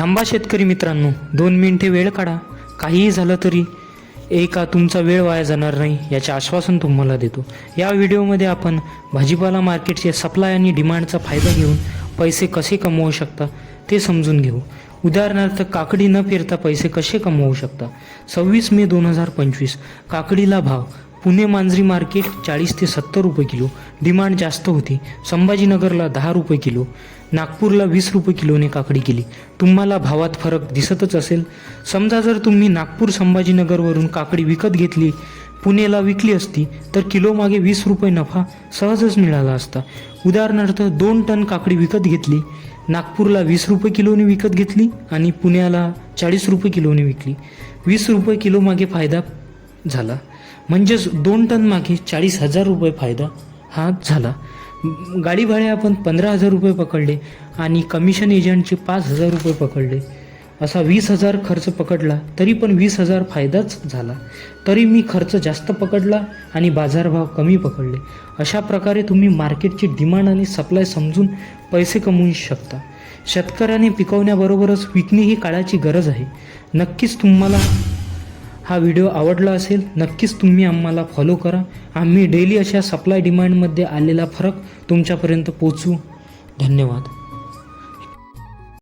थांबा शेतकरी मित्रांनो. दोन मिनिटे वेळ काढा. काहीही झालं तरी एका तुमचा वेळ वाया जाणार नाही याचे आश्वासन तुम्हाला देतो. या व्हिडिओमध्ये आपण भाजीपाला मार्केटचे सप्लाय आणि डिमांडचा फायदा घेऊन पैसे कसे कमवू शकता ते समजून घेऊ. उदाहरणार्थ काकडी न पेरता पैसे कसे कमवू शकता? सव्वीस मे दोन हजार पंचवीस. काकडीला भाव. पुणे मांजरी मार्केट चाळीस ते सत्तर रुपये किलो. डिमांड जास्त होती. संभाजीनगरला दहा रुपये किलो नागपूरला वीस रुपये किलोने काकडी केली. तुम्हाला भावात फरक दिसतच असेल. समजा जर तुम्ही नागपूर संभाजीनगरवरून काकडी विकत घेतली पुणेला विकली असती तर किलोमागे वीस रुपये नफा सहजच मिळाला असता. उदाहरणार्थ दोन टन काकडी विकत घेतली नागपूरला वीस रुपये किलोने विकत घेतली आणि पुण्याला चाळीस रुपये किलोने विकली. वीस रुपये किलोमागे फायदा झाला. म्हणजेच दोन टन मागे चाळीस हजार रुपये फायदा हा झाला. गाडी भाडे आपण पंधरा हजार रुपये पकडले आणि कमिशन एजंटचे पाच हजार रुपये पकडले. असा वीस हजार खर्च पकडला तरी पण वीस हजार फायदाच झाला. तरी मी खर्च जास्त पकडला आणि बाजारभाव कमी पकडले. अशा प्रकारे तुम्ही मार्केटची डिमांड आणि सप्लाय समजून पैसे कमवू शकता. शेतकऱ्याने पिकवण्याबरोबरच विकणे ही काळाची गरज आहे. नक्कीच तुम्हाला हा व्हिडिओ आवडला असेल नक्कीच तुम्ही आम्हाला फॉलो करा. आम्ही डेली अशा सप्लाय डिमांडमध्ये आलेला फरक तुमच्यापर्यंत पोचवू धन्यवाद.